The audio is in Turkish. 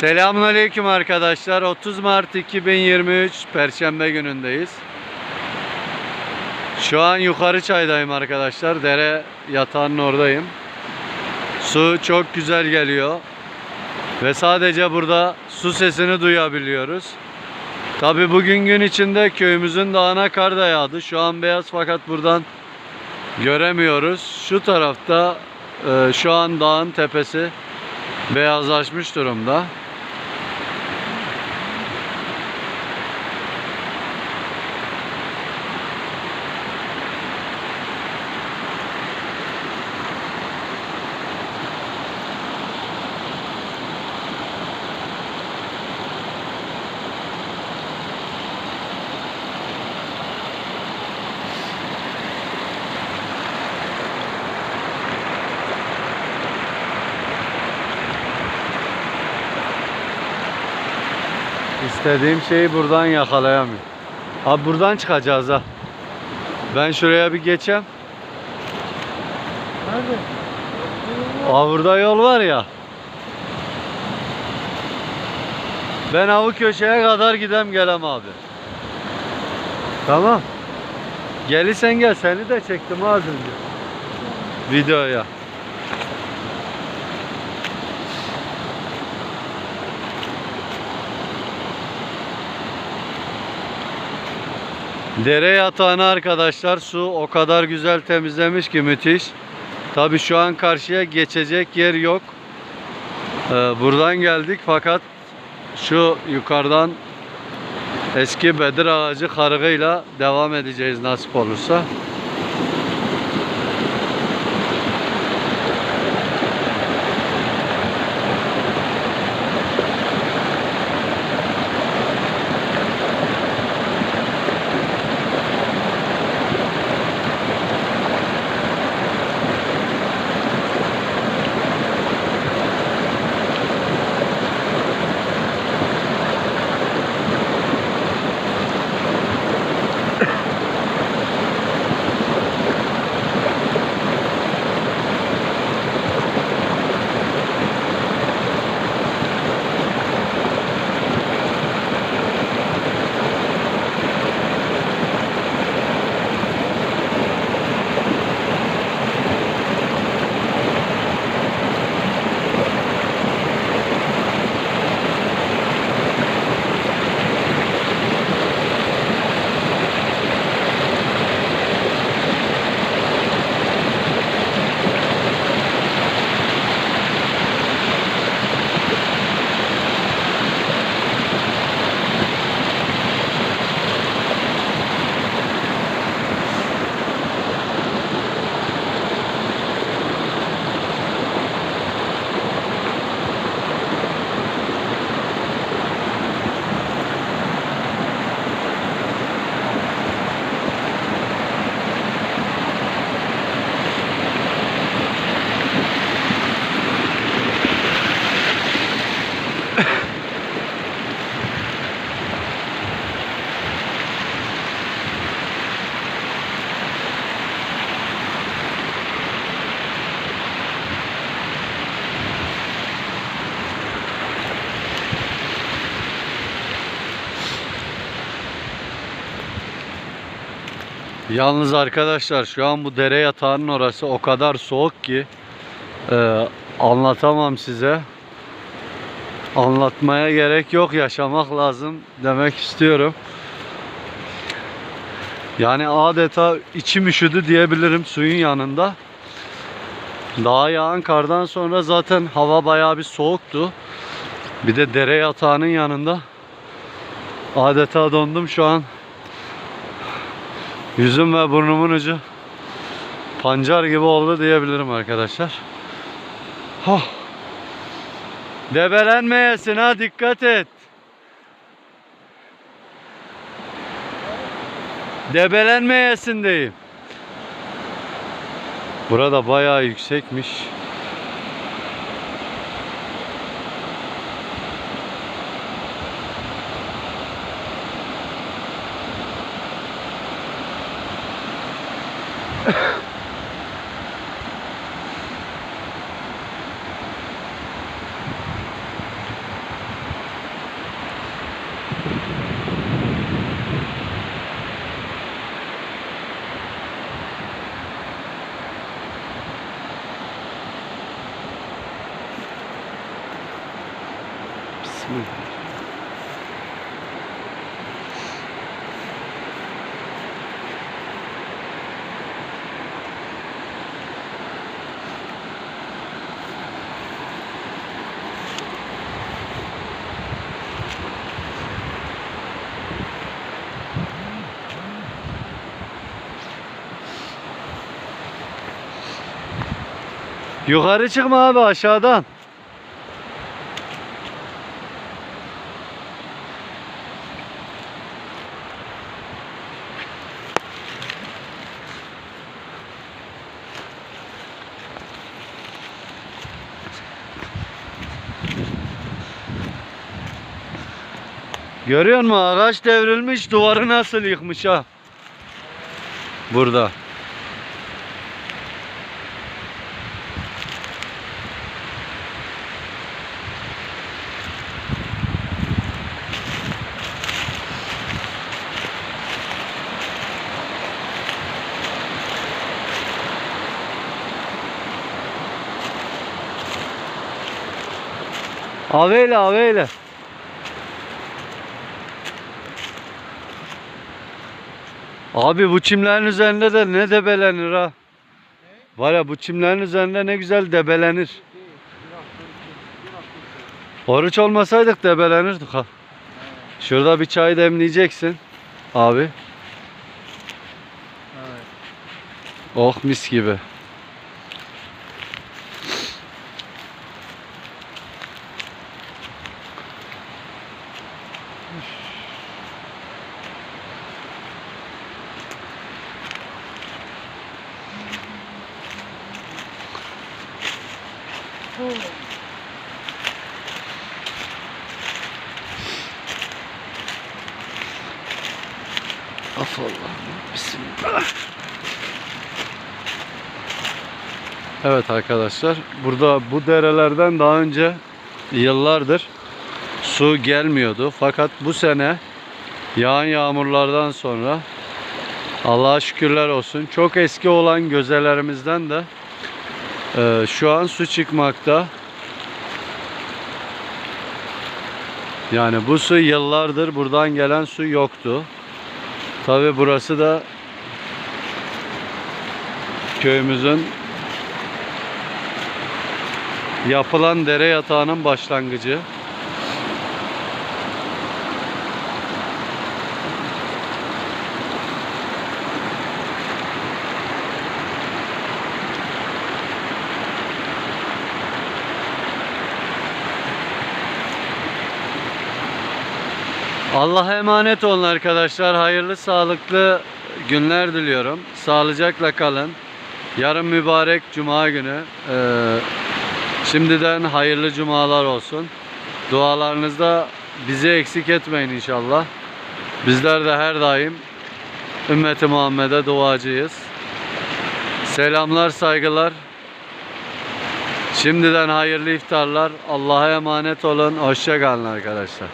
Selamünaleyküm arkadaşlar. 30 Mart 2023 Perşembe günündeyiz. Şu an yukarı çaydayım arkadaşlar. Dere yatağının oradayım. Su çok güzel geliyor. Ve sadece burada su sesini duyabiliyoruz. Tabi bugün gün içinde köyümüzün dağına kar da yağdı. Şu an beyaz fakat buradan göremiyoruz. Şu tarafta e, şu an dağın tepesi beyazlaşmış durumda. İstediğim şeyi buradan yakalayamıyorum. Abi buradan çıkacağız ha. Ben şuraya bir geçeyim. Nerede? Aa burada yol var ya. Ben avu köşeye kadar gidem gelem abi. Tamam. Gelirsen gel seni de çektim az önce. Videoya. Dere yatağını arkadaşlar su o kadar güzel temizlemiş ki müthiş. Tabi şu an karşıya geçecek yer yok. Ee, buradan geldik fakat şu yukarıdan eski bedir ağacı karığıyla devam edeceğiz nasip olursa. Yalnız arkadaşlar şu an bu dere yatağının orası o kadar soğuk ki e, anlatamam size. Anlatmaya gerek yok yaşamak lazım demek istiyorum. Yani adeta içim üşüdü diyebilirim suyun yanında. Daha yağan kardan sonra zaten hava bayağı bir soğuktu. Bir de dere yatağının yanında adeta dondum şu an. Yüzüm ve burnumun ucu pancar gibi oldu diyebilirim arkadaşlar. Oh. Debelenmeyesin ha dikkat et. Debelenmeyesin diyeyim. Burada bayağı yüksekmiş. Bismillah. Yukarı çıkma abi aşağıdan. Görüyor musun? Ağaç devrilmiş, duvarı nasıl yıkmış ha? Burada. Aveyle aveyle. Abi bu çimlerin üzerinde de ne debelenir ha. Var ya bu çimlerin üzerinde ne güzel debelenir. Oruç olmasaydık debelenirdik ha. Şurada bir çay demleyeceksin abi. Evet. Oh mis gibi. Af Allah'ım. Bismillah. Evet arkadaşlar. Burada bu derelerden daha önce yıllardır su gelmiyordu. Fakat bu sene yağan yağmurlardan sonra Allah'a şükürler olsun. Çok eski olan gözelerimizden de e, şu an su çıkmakta. Yani bu su yıllardır buradan gelen su yoktu. Tabi burası da köyümüzün yapılan dere yatağının başlangıcı. Allah'a emanet olun arkadaşlar. Hayırlı, sağlıklı günler diliyorum. Sağlıcakla kalın. Yarın mübarek cuma günü. Ee, şimdiden hayırlı cumalar olsun. Dualarınızda bizi eksik etmeyin inşallah. Bizler de her daim ümmeti Muhammed'e duacıyız. Selamlar, saygılar. Şimdiden hayırlı iftarlar. Allah'a emanet olun. Hoşça kalın arkadaşlar.